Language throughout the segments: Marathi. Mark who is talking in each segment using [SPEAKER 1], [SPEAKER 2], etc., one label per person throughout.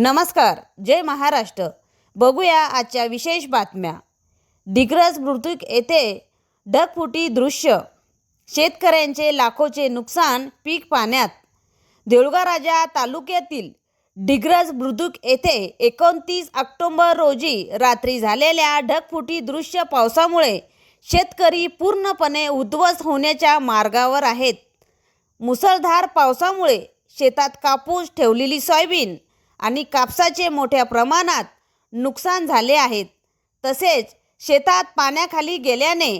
[SPEAKER 1] नमस्कार जय महाराष्ट्र. बघूया आजच्या विशेष बातम्या. दिग्रज मृतूक येथे ढगफुटी दृश्य. शेतकऱ्यांचे लाखोचे नुकसान पीक पाण्यात. देऊळगा राजा तालुक्यातील डिग्रज मृदुक येथे एकोणतीस ऑक्टोंबर रोजी रात्री झालेल्या ढगफुटी दृश्य पावसामुळे शेतकरी पूर्णपणे उद्ध्वस्त होण्याच्या मार्गावर आहेत. मुसळधार पावसामुळे शेतात कापूस ठेवलेली सोयाबीन आणि कापसाचे मोठ्या प्रमाणात नुकसान झाले आहेत. तसेच शेतात पाण्याखाली गेल्याने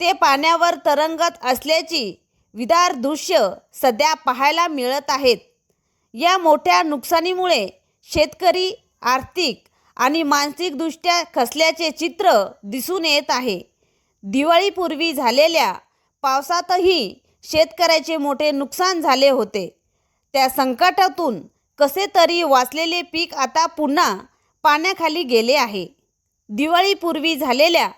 [SPEAKER 1] ते पाण्यावर तरंगत असल्याची विदार दृश्य सध्या पाहायला मिळत आहेत. या मोठ्या नुकसानीमुळे शेतकरी आर्थिक आणि मानसिकदृष्ट्या खसल्याचे चित्र दिसून येत आहे. दिवाळीपूर्वी झालेल्या पावसातही शेतकऱ्याचे मोठे नुकसान झाले होते. त्या संकटातून कसे तरी वाचलेले पीक आता पुन्हा पाण्याखाली गेले आहे. दिवाळीपूर्वी झालेल्या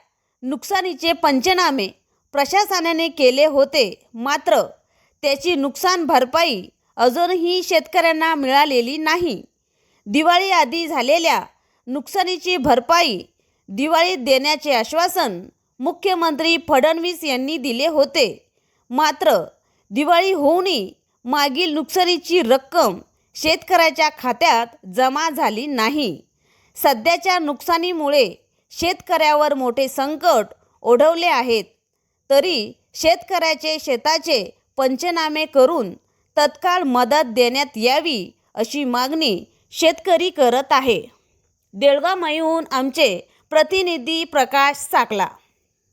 [SPEAKER 1] नुकसानीचे पंचनामे प्रशासनाने केले होते. मात्र त्याची नुकसान भरपाई अजूनही शेतकऱ्यांना मिळालेली नाही. दिवाळी आधी झालेल्या नुकसानीची भरपाई दिवाळीत देण्याचे आश्वासन मुख्यमंत्री फडणवीस यांनी दिले होते. मात्र दिवाळी होऊनही मागील नुकसानीची रक्कम शेतकऱ्याच्या खात्यात जमा झाली नाही. सध्याच्या नुकसानीमुळे शेतकऱ्यावर मोठे संकट ओढवले आहेत. तरी शेतकऱ्याचे शेताचे पंचनामे करून तत्काळ मदत देण्यात यावी अशी मागणी शेतकरी करत आहे. देळगाव आमचे प्रतिनिधी प्रकाश साकला.